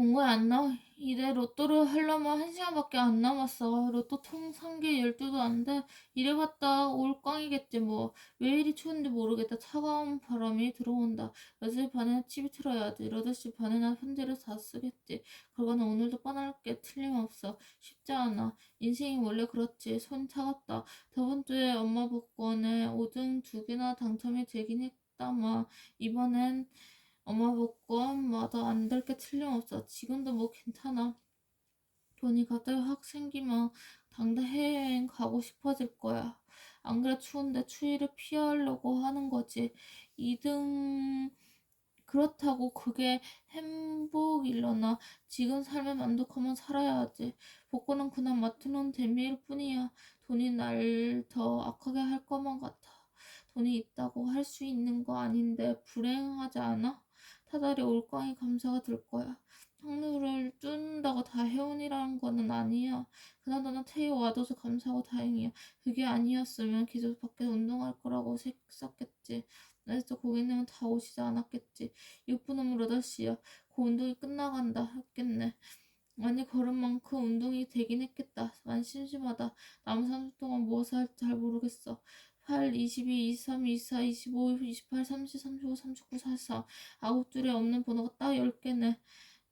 뭔가 안 나와. 이래 로또를 하려면 한 시간밖에 안 남았어. 로또 통 산 게 열두도 안 돼. 이래봤다 올 꽝이겠지 뭐. 왜 이리 추운지 모르겠다. 차가운 바람이 들어온다. 6시 반에는 TV 틀어야지. 8시 반에는 편지를 다 쓰겠지. 그러고는 오늘도 뻔할 게 틀림없어. 쉽지 않아. 인생이 원래 그렇지. 손이 차갑다. 저번 주에 엄마 복권에 5등 두 개나 당첨이 되긴 했다마. 이번엔 엄마 복권마다 안 될 게 틀림없어. 지금도 뭐 괜찮아. 돈이 갑자기 확 생기면 당장 해외여행 가고 싶어질 거야. 안 그래 추운데 추위를 피하려고 하는 거지. 2등 그렇다고 그게 행복일려나. 지금 삶에 만족하면 살아야지. 복권은 그냥 맞추는 재미일 뿐이야. 돈이 날 더 악하게 할 것만 같아. 돈이 있다고 할 수 있는 거 아닌데 불행하지 않아? 타달이 올광이 감사가 들 거야. 확률을 뚫는다고 다 해운이라는 거는 아니야. 그나저나 태희 와줘서 감사하고 다행이야. 그게 아니었으면 계속 밖에 운동할 거라고 했었겠지. 그래서 고객님은 다 오시지 않았겠지. 6분 후면 8시야. 그 운동이 끝나간다 했겠네. 많이 걸은 만큼 운동이 되긴 했겠다. 난 심심하다. 남은 30분 동안 무엇을 할지 잘 모르겠어. 8, 22, 23, 24, 25, 28, 30, 35, 39, 44. 아홉 줄에 없는 번호가 딱 10개네.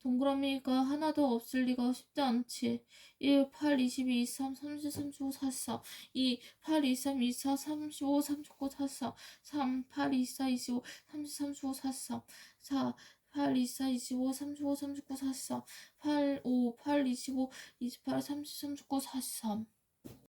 동그라미가 하나도 없을 리가 쉽지 않지. 1, 8, 22, 23, 30, 35, 44. 2, 8, 23, 24, 35, 39, 44. 3, 8, 24, 25, 30, 35, 44. 4, 8, 24, 25, 35, 39, 43. 8, 5, 8, 25, 28, 30, 39, 43.